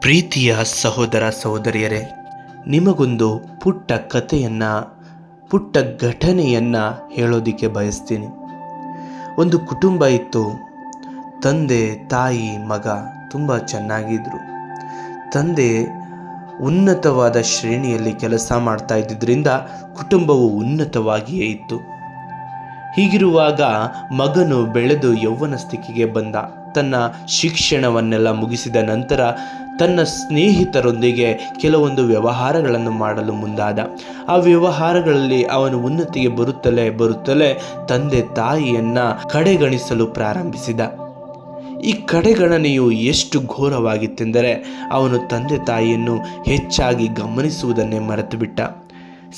ಪ್ರೀತಿಯ ಸಹೋದರ ಸಹೋದರಿಯರೇ, ನಿಮಗೊಂದು ಪುಟ್ಟ ಕಥೆಯನ್ನು, ಪುಟ್ಟ ಘಟನೆಯನ್ನು ಹೇಳೋದಕ್ಕೆ ಬಯಸ್ತೀನಿ. ಒಂದು ಕುಟುಂಬ ಇತ್ತು. ತಂದೆ, ತಾಯಿ, ಮಗ ತುಂಬ ಚೆನ್ನಾಗಿದ್ದರು ತಂದೆ ಉನ್ನತವಾದ ಶ್ರೇಣಿಯಲ್ಲಿ ಕೆಲಸ ಮಾಡ್ತಾ ಇದ್ದಿದ್ದರಿಂದ ಕುಟುಂಬವು ಉನ್ನತವಾಗಿಯೇ ಇತ್ತು. ಹೀಗಿರುವಾಗ ಮಗನು ಬೆಳೆದು ಯೌವನ ಸ್ಥಿತಿಗೆ ಬಂದ. ತನ್ನ ಶಿಕ್ಷಣವನ್ನೆಲ್ಲ ಮುಗಿಸಿದ ನಂತರ ತನ್ನ ಸ್ನೇಹಿತರೊಂದಿಗೆ ಕೆಲವೊಂದು ವ್ಯವಹಾರಗಳನ್ನು ಮಾಡಲು ಮುಂದಾದ. ಆ ವ್ಯವಹಾರಗಳಲ್ಲಿ ಅವನು ಉನ್ನತಿಗೆ ಬರುತ್ತಲೇ ಬರುತ್ತಲೇ ತಂದೆ ತಾಯಿಯನ್ನ ಕಡೆಗಣಿಸಲು ಪ್ರಾರಂಭಿಸಿದ. ಈ ಕಡೆಗಣನೆಯು ಎಷ್ಟು ಘೋರವಾಗಿತ್ತೆಂದರೆ ಅವನು ತಂದೆ ತಾಯಿಯನ್ನು ಹೆಚ್ಚಾಗಿ ಗಮನಿಸುವುದನ್ನೇ ಮರೆತುಬಿಟ್ಟ.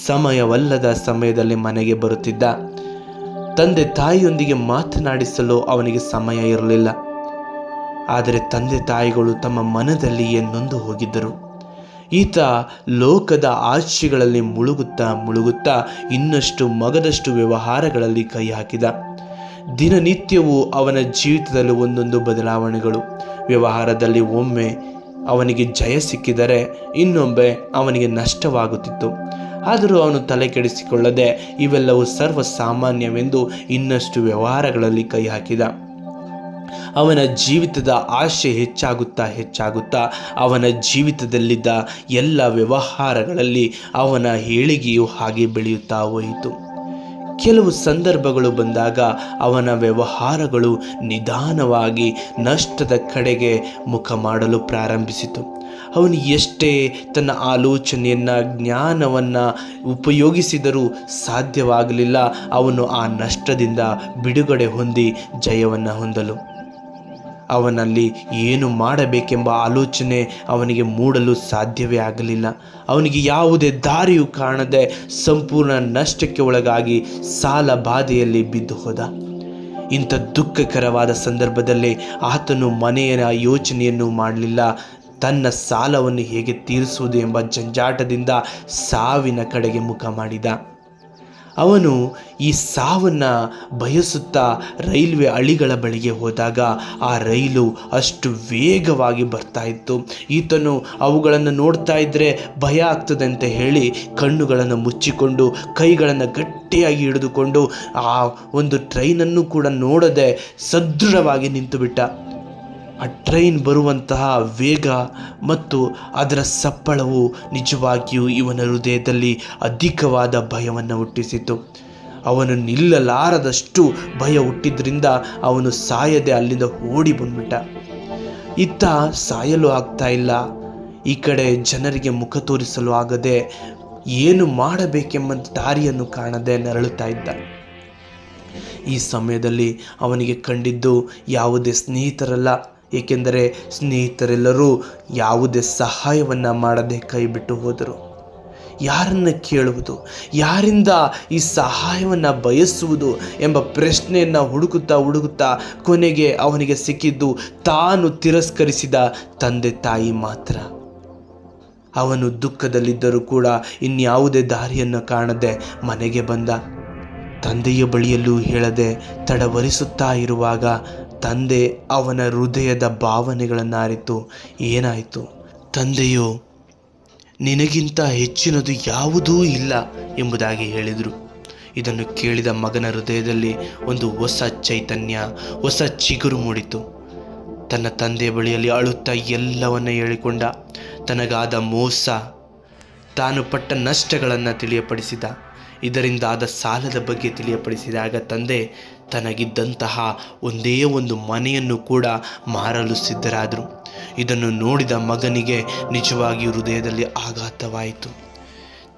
ಸಮಯವಲ್ಲದ ಸಮಯದಲ್ಲಿ ಮನೆಗೆ ಬರುತ್ತಿದ್ದ. ತಂದೆ ತಾಯಿಯೊಂದಿಗೆ ಮಾತನಾಡಿಸಲು ಅವನಿಗೆ ಸಮಯ ಇರಲಿಲ್ಲ. ಆದರೆ ತಂದೆ ತಾಯಿಗಳು ತಮ್ಮ ಮನದಲ್ಲಿಯೇ ನೊಂದು ಹೋಗಿದ್ದರು. ಈತ ಲೋಕದ ಆಶೆಗಳಲ್ಲಿ ಮುಳುಗುತ್ತಾ ಮುಳುಗುತ್ತಾ ಇನ್ನಷ್ಟು ಮಗದಷ್ಟು ವ್ಯವಹಾರಗಳಲ್ಲಿ ಕೈ ಹಾಕಿದ. ದಿನನಿತ್ಯವೂ ಅವನ ಜೀವಿತದಲ್ಲಿ ಒಂದೊಂದು ಬದಲಾವಣೆಗಳು. ವ್ಯವಹಾರದಲ್ಲಿ ಒಮ್ಮೆ ಅವನಿಗೆ ಜಯ ಸಿಕ್ಕಿದರೆ ಇನ್ನೊಮ್ಮೆ ಅವನಿಗೆ ನಷ್ಟವಾಗುತ್ತಿತ್ತು. ಆದರೂ ಅವನು ತಲೆ ಕೆಡಿಸಿಕೊಳ್ಳದೆ ಇವೆಲ್ಲವೂ ಸರ್ವಸಾಮಾನ್ಯವೆಂದು ಇನ್ನಷ್ಟು ವ್ಯವಹಾರಗಳಲ್ಲಿ ಕೈ ಹಾಕಿದ. ಅವನ ಜೀವಿತದ ಆಶೆ ಹೆಚ್ಚಾಗುತ್ತಾ ಹೆಚ್ಚಾಗುತ್ತಾ ಅವನ ಜೀವಿತದಲ್ಲಿದ್ದ ಎಲ್ಲ ವ್ಯವಹಾರಗಳಲ್ಲಿ ಅವನ ಏಳಿಗೆಯು ಹಾಗೆ ಬೆಳೆಯುತ್ತಾ ಹೋಯಿತು. ಕೆಲವು ಸಂದರ್ಭಗಳು ಬಂದಾಗ ಅವನ ವ್ಯವಹಾರಗಳು ನಿಧಾನವಾಗಿ ನಷ್ಟದ ಕಡೆಗೆ ಮುಖ ಮಾಡಲು ಪ್ರಾರಂಭಿಸಿತು. ಅವನು ಎಷ್ಟೇ ತನ್ನ ಆಲೋಚನೆಯನ್ನು, ಜ್ಞಾನವನ್ನು ಉಪಯೋಗಿಸಿದರೂ ಸಾಧ್ಯವಾಗಲಿಲ್ಲ. ಅವನು ಆ ನಷ್ಟದಿಂದ ಬಿಡುಗಡೆ ಹೊಂದಿ ಜಯವನ್ನು ಹೊಂದಲು. ಅವನಲ್ಲಿ ಏನು ಮಾಡಬೇಕೆಂಬ ಆಲೋಚನೆ ಅವನಿಗೆ ಮೂಡಲು ಸಾಧ್ಯವೇ ಆಗಲಿಲ್ಲ. ಅವನಿಗೆ ಯಾವುದೇ ದಾರಿಯೂ ಕಾಣದೆ ಸಂಪೂರ್ಣ ನಷ್ಟಕ್ಕೆ ಒಳಗಾಗಿ ಸಾಲ ಬಾಧೆಯಲ್ಲಿ ಬಿದ್ದು ಹೋದ. ಇಂಥ ದುಃಖಕರವಾದ ಸಂದರ್ಭದಲ್ಲಿ ಆತನು ಮನೆಯ ಯೋಚನೆಯನ್ನು ಮಾಡಲಿಲ್ಲ. ತನ್ನ ಸಾಲವನ್ನು ಹೇಗೆ ತೀರಿಸುವುದು ಎಂಬ ಜಂಜಾಟದಿಂದ ಸಾವಿನ ಕಡೆಗೆ ಮುಖ ಮಾಡಿದ. ಅವನು ಈ ಸಾವನ್ನು ಬಯಸುತ್ತಾ ರೈಲ್ವೆ ಅಳಿಗಳ ಬಳಿಗೆ ಹೋದಾಗ ಆ ರೈಲು ಅಷ್ಟು ವೇಗವಾಗಿ ಬರ್ತಾ ಇತ್ತು. ಈತನು ಅವುಗಳನ್ನು ನೋಡ್ತಾ ಇದ್ದರೆ ಭಯ ಆಗ್ತದೆ ಅಂತ ಹೇಳಿ ಕಣ್ಣುಗಳನ್ನು ಮುಚ್ಚಿಕೊಂಡು ಕೈಗಳನ್ನು ಗಟ್ಟಿಯಾಗಿ ಹಿಡಿದುಕೊಂಡು ಆ ಒಂದು ಟ್ರೈನನ್ನು ಕೂಡ ನೋಡದೆ ಸದೃಢವಾಗಿ ನಿಂತುಬಿಟ್ಟ. ಆ ಟ್ರೈನ್ ಬರುವಂತಹ ವೇಗ ಮತ್ತು ಅದರ ಸಪ್ಪಳವು ನಿಜವಾಗಿಯೂ ಇವನ ಹೃದಯದಲ್ಲಿ ಅಧಿಕವಾದ ಭಯವನ್ನು ಹುಟ್ಟಿಸಿತು. ಅವನು ನಿಲ್ಲಲಾರದಷ್ಟು ಭಯ ಹುಟ್ಟಿದ್ರಿಂದ ಅವನು ಸಾಯದೆ ಅಲ್ಲಿಂದ ಓಡಿ ಬಂದ್ಬಿಟ್ಟ. ಇತ್ತ ಸಾಯಲು ಆಗ್ತಾ ಇಲ್ಲ. ಈ ಕಡೆ ಜನರಿಗೆ ಮುಖ ತೋರಿಸಲು ಆಗದೆ ಏನು ಮಾಡಬೇಕೆಂಬಂತ ದಾರಿಯನ್ನು ಕಾಣದೆ ನರಳುತ್ತಾ ಇದ್ದ. ಈ ಸಮಯದಲ್ಲಿ ಅವನಿಗೆ ಕಂಡಿದ್ದು ಯಾವುದೇ ಸ್ನೇಹಿತರಲ್ಲ. ಏಕೆಂದರೆ ಸ್ನೇಹಿತರೆಲ್ಲರೂ ಯಾವುದೇ ಸಹಾಯವನ್ನು ಮಾಡದೆ ಕೈ ಬಿಟ್ಟು ಹೋದರು. ಯಾರನ್ನು ಕೇಳುವುದು, ಯಾರಿಂದ ಈ ಸಹಾಯವನ್ನು ಬಯಸುವುದು ಎಂಬ ಪ್ರಶ್ನೆಯನ್ನು ಹುಡುಕುತ್ತಾ ಹುಡುಕುತ್ತಾ ಕೊನೆಗೆ ಅವನಿಗೆ ಸಿಕ್ಕಿದ್ದು ತಾನು ತಿರಸ್ಕರಿಸಿದ ತಂದೆ ತಾಯಿ ಮಾತ್ರ. ಅವನು ದುಃಖದಲ್ಲಿದ್ದರೂ ಕೂಡ ಇನ್ಯಾವುದೇ ದಾರಿಯನ್ನು ಕಾಣದೆ ಮನೆಗೆ ಬಂದ. ತಂದೆಯ ಬಳಿಯಲ್ಲೂ ಹೇಳದೆ ತಡವರಿಸುತ್ತಾ ಇರುವಾಗ ತಂದೆ ಅವನ ಹೃದಯದ ಭಾವನೆಗಳನ್ನು ಅರಿತು ಏನಾಯಿತು? ತಂದೆಯು, ನಿನಗಿಂತ ಹೆಚ್ಚಿನದು ಯಾವುದೂ ಇಲ್ಲ ಎಂಬುದಾಗಿ ಹೇಳಿದರು. ಇದನ್ನು ಕೇಳಿದ ಮಗನ ಹೃದಯದಲ್ಲಿ ಒಂದು ಹೊಸ ಚೈತನ್ಯ, ಹೊಸ ಚಿಗುರು ಮೂಡಿತು. ತನ್ನ ತಂದೆಯ ಬಳಿಯಲ್ಲಿ ಅಳುತ್ತಾ ಎಲ್ಲವನ್ನ ಹೇಳಿಕೊಂಡ. ತನಗಾದ ಮೋಸ ತಾನು ಪಟ್ಟ ನಷ್ಟಗಳನ್ನು ತಿಳಿಯಪಡಿಸಿದ. ಇದರಿಂದಾದ ಸಾಲದ ಬಗ್ಗೆ ತಿಳಿಯಪಡಿಸಿದಾಗ ತಂದೆ ತನಗಿದ್ದಂತಹ ಒಂದೇ ಒಂದು ಮನೆಯನ್ನು ಕೂಡ ಮಾರಲು ಸಿದ್ಧರಾದರು. ಇದನ್ನು ನೋಡಿದ ಮಗನಿಗೆ ನಿಜವಾಗಿ ಹೃದಯದಲ್ಲಿ ಆಘಾತವಾಯಿತು.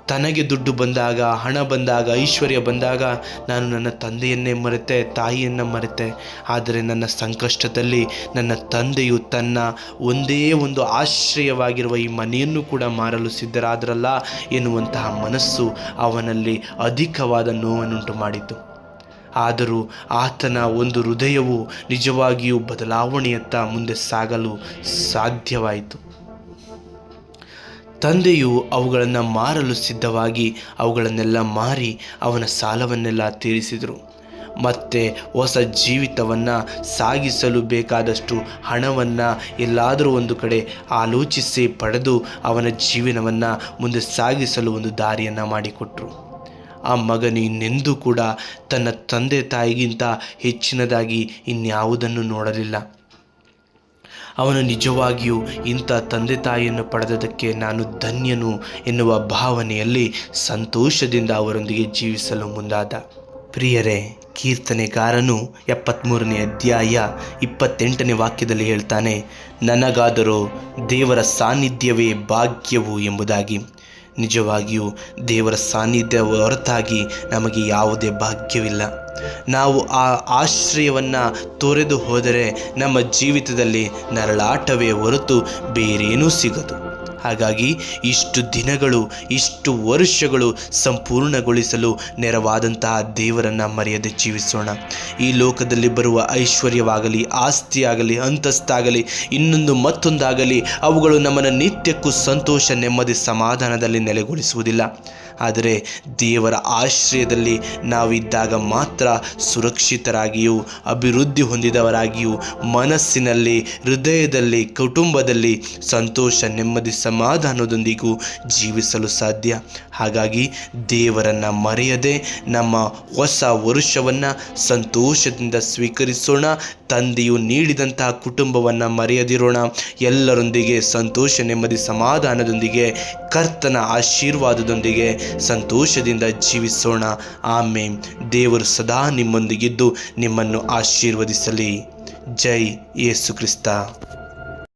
ತನಗೆ ದುಡ್ಡು ಬಂದಾಗ, ಹಣ ಬಂದಾಗ, ಐಶ್ವರ್ಯ ಬಂದಾಗ ನಾನು ನನ್ನ ತಂದೆಯನ್ನೇ ಮರೆತೆ, ತಾಯಿಯನ್ನು ಮರೆತೆ. ಆದರೆ ನನ್ನ ಸಂಕಷ್ಟದಲ್ಲಿ ನನ್ನ ತಂದೆಯು ತನ್ನ ಒಂದೇ ಒಂದು ಆಶ್ರಯವಾಗಿರುವ ಈ ಮನೆಯನ್ನು ಕೂಡ ಮಾರಲು ಸಿದ್ಧರಾದ್ರಲ್ಲ ಎನ್ನುವಂತಹ ಮನಸ್ಸು ಅವನಲ್ಲಿ ಅಧಿಕವಾದ ನೋವನ್ನುಂಟು ಮಾಡಿತು ಆದರೂ ಆತನ ಒಂದು ಹೃದಯವು ನಿಜವಾಗಿಯೂ ಬದಲಾವಣೆಯತ್ತ ಮುಂದೆ ಸಾಗಲು ಸಾಧ್ಯವಾಯಿತು. ತಂದೆಯು ಅವುಗಳನ್ನು ಮಾರಲು ಸಿದ್ಧವಾಗಿ ಅವುಗಳನ್ನೆಲ್ಲ ಮಾರಿ ಅವನ ಸಾಲವನ್ನೆಲ್ಲ ತೀರಿಸಿದರು. ಮತ್ತೆ ಹೊಸ ಜೀವಿತವನ್ನು ಸಾಗಿಸಲು ಬೇಕಾದಷ್ಟು ಹಣವನ್ನು ಎಲ್ಲಾದರೂ ಒಂದು ಕಡೆ ಆಲೋಚಿಸಿ ಪಡೆದು ಅವನ ಜೀವನವನ್ನು ಮುಂದೆ ಸಾಗಿಸಲು ಒಂದು ದಾರಿಯನ್ನು ಮಾಡಿಕೊಟ್ರು. ಆ ಮಗನು ಇನ್ನೆಂದೂ ಕೂಡ ತನ್ನ ತಂದೆ ತಾಯಿಗಿಂತ ಹೆಚ್ಚಿನದಾಗಿ ಇನ್ಯಾವುದನ್ನು ನೋಡಲಿಲ್ಲ. ಅವನು ನಿಜವಾಗಿಯೂ ಇಂಥ ತಂದೆ ತಾಯಿಯನ್ನು ಪಡೆದದಕ್ಕೆ ನಾನು ಧನ್ಯನು ಎನ್ನುವ ಭಾವನೆಯಲ್ಲಿ ಸಂತೋಷದಿಂದ ಅವರೊಂದಿಗೆ ಜೀವಿಸಲು ಮುಂದಾದ. ಪ್ರಿಯರೇ, ಕೀರ್ತನೆಗಾರನು ಎಪ್ಪತ್ತ್ಮೂರನೇ ಅಧ್ಯಾಯ ಇಪ್ಪತ್ತೆಂಟನೇ ವಾಕ್ಯದಲ್ಲಿ ಹೇಳ್ತಾನೆ, ನನಗಾದರೂ ದೇವರ ಸಾನ್ನಿಧ್ಯವೇ ಭಾಗ್ಯವು ಎಂಬುದಾಗಿ. ನಿಜವಾಗಿಯೂ ದೇವರ ಸಾನ್ನಿಧ್ಯ ಹೊರತಾಗಿ ನಮಗೆ ಯಾವುದೇ ಭಾಗ್ಯವಿಲ್ಲ. ನಾವು ಆ ಆಶ್ರಯವನ್ನು ತೊರೆದು ಹೋದರೆ ನಮ್ಮ ಜೀವಿತದಲ್ಲಿ ನರಳಾಟವೇ ಹೊರತು ಬೇರೇನೂ ಸಿಗದು. ಹಾಗಾಗಿ ಇಷ್ಟು ದಿನಗಳು, ಇಷ್ಟು ವರ್ಷಗಳು ಸಂಪೂರ್ಣಗೊಳಿಸಲು ನೆರವಾದಂತಹ ದೇವರನ್ನು ಮರೆಯದೆ ಜೀವಿಸೋಣ. ಈ ಲೋಕದಲ್ಲಿ ಬರುವ ಐಶ್ವರ್ಯವಾಗಲಿ, ಆಸ್ತಿಯಾಗಲಿ, ಅಂತಸ್ತಾಗಲಿ, ಇನ್ನೊಂದು ಮತ್ತೊಂದಾಗಲಿ, ಅವುಗಳು ನಮ್ಮನ್ನು ನಿತ್ಯಕ್ಕೂ ಸಂತೋಷ, ನೆಮ್ಮದಿ, ಸಮಾಧಾನದಲ್ಲಿ ನೆಲೆಗೊಳಿಸುವುದಿಲ್ಲ. ಆದರೆ ದೇವರ ಆಶ್ರಯದಲ್ಲಿ ನಾವಿದ್ದಾಗ ಮಾತ್ರ ಸುರಕ್ಷಿತರಾಗಿಯೂ, ಅಭಿವೃದ್ಧಿ ಹೊಂದಿದವರಾಗಿಯೂ, ಮನಸ್ಸಿನಲ್ಲಿ, ಹೃದಯದಲ್ಲಿ, ಕುಟುಂಬದಲ್ಲಿ ಸಂತೋಷ, ನೆಮ್ಮದಿ, ಸಮಾಧಾನದೊಂದಿಗೂ ಜೀವಿಸಲು ಸಾಧ್ಯ. ಹಾಗಾಗಿ ದೇವರನ್ನು ಮರೆಯದೆ ನಮ್ಮ ಹೊಸ ವರುಷವನ್ನು ಸಂತೋಷದಿಂದ ಸ್ವೀಕರಿಸೋಣ. ತಂದೆಯು ನೀಡಿದಂತಹ ಕುಟುಂಬವನ್ನು ಮರೆಯದಿರೋಣ. ಎಲ್ಲರೊಂದಿಗೆ ಸಂತೋಷ, ನೆಮ್ಮದಿ, ಸಮಾಧಾನದೊಂದಿಗೆ ಕರ್ತನ ಆಶೀರ್ವಾದದೊಂದಿಗೆ ಸಂತೋಷದಿಂದ ಜೀವಿಸೋಣ. ಆಮೆ ದೇವರು ಸದಾ ನಿಮ್ಮೊಂದಿಗಿದ್ದು ನಿಮ್ಮನ್ನು ಆಶೀರ್ವದಿಸಲಿ. ಜೈ ಯೇಸು ಕ್ರಿಸ್ತ.